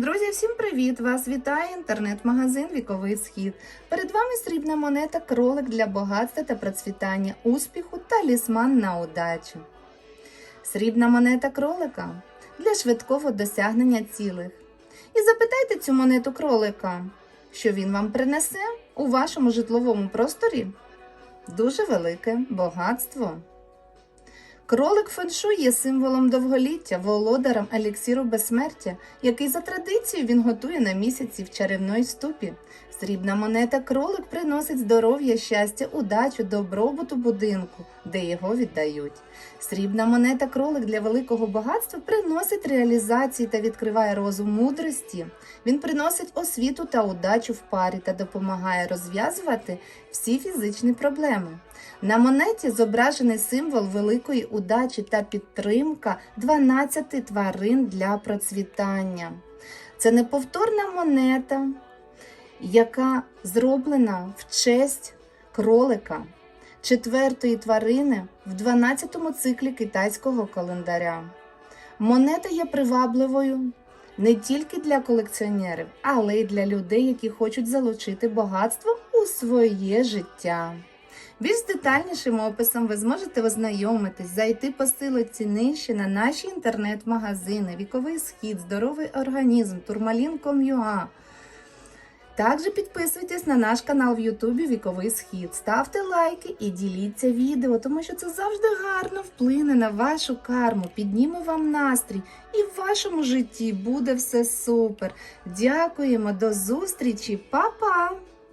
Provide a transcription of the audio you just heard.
Друзі, всім привіт! Вас вітає інтернет-магазин Віковий Схід. Перед вами срібна монета, кролик для багатства та процвітання, успіху та лісман на удачу. Срібна монета кролика для швидкого досягнення цілих. І запитайте цю монету кролика, що він вам принесе у вашому житловому просторі. Дуже велике багатство. Кролик феншуй є символом довголіття, володарем еліксіру безсмертя, який за традицією він готує на місяці в чарівної ступі. Срібна монета кролик приносить здоров'я, щастя, удачу, добробуту будинку, де його віддають. Срібна монета кролик для великого багатства приносить реалізації та відкриває розум мудрості. Він приносить освіту та удачу в парі та допомагає розв'язувати всі фізичні проблеми. На монеті зображений символ великої удачі та підтримка 12 тварин для процвітання. Це неповторна монета, яка зроблена в честь кролика, четвертої тварини в 12-му циклі китайського календаря. Монета є привабливою не тільки для колекціонерів, але й для людей, які хочуть залучити багатство у своє життя. Більш детальнішим описом ви зможете ознайомитись, зайти по силиці нижче на наші інтернет-магазини, віковий схід, здоровий організм, турмалін.com.ua. Також підписуйтесь на наш канал в Ютубі Віковий Схід. Ставте лайки і діліться відео, тому що це завжди гарно вплине на вашу карму, підніме вам настрій, і в вашому житті буде все супер. Дякуємо, до зустрічі, Па-па!